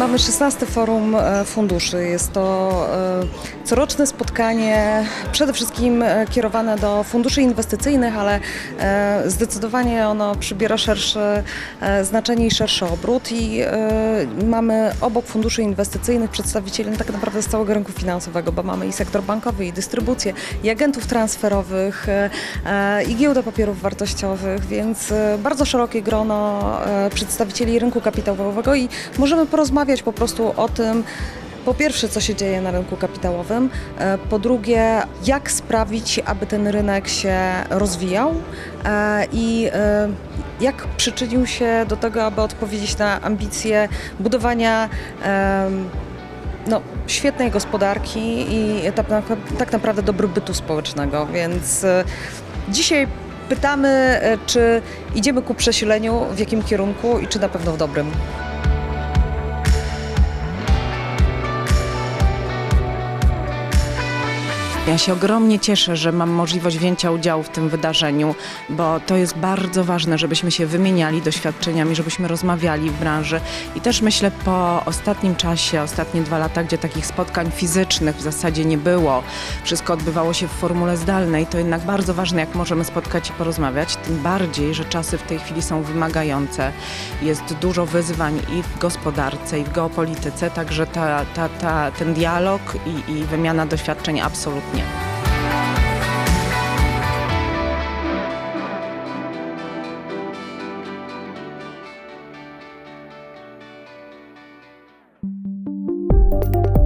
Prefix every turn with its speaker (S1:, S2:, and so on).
S1: Mamy 16 Forum e, Funduszy. Jest to e, coroczne spotkanie przede wszystkim e, kierowane do funduszy inwestycyjnych, ale zdecydowanie ono przybiera szersze znaczenie i szerszy obrót i mamy obok funduszy inwestycyjnych przedstawicieli tak naprawdę z całego rynku finansowego, bo mamy i sektor bankowy, i dystrybucję, i agentów transferowych, i giełdę papierów wartościowych, więc bardzo szerokie grono przedstawicieli rynku kapitałowego i możemy porozmawiać po prostu o tym, po pierwsze, co się dzieje na rynku kapitałowym, e, po drugie, jak sprawić, aby ten rynek się rozwijał e, i e, jak przyczynił się do tego, aby odpowiedzieć na ambicje budowania no, świetnej gospodarki i tak, tak naprawdę dobrobytu społecznego. Więc dzisiaj pytamy, czy idziemy ku przesileniu, w jakim kierunku i czy na pewno w dobrym.
S2: Ja się ogromnie cieszę, że mam możliwość wzięcia udziału w tym wydarzeniu, bo to jest bardzo ważne, żebyśmy się wymieniali doświadczeniami, żebyśmy rozmawiali w branży. I też myślę po ostatnim czasie, ostatnie dwa lata, gdzie takich spotkań fizycznych w zasadzie nie było, wszystko odbywało się w formule zdalnej, to jednak bardzo ważne, jak możemy spotkać i porozmawiać. Tym bardziej, że czasy w tej chwili są wymagające. Jest dużo wyzwań i w gospodarce, i w geopolityce, także ta, ta, ta, ten dialog i, i wymiana doświadczeń absolutnie. കഴിഞ്ഞു thank you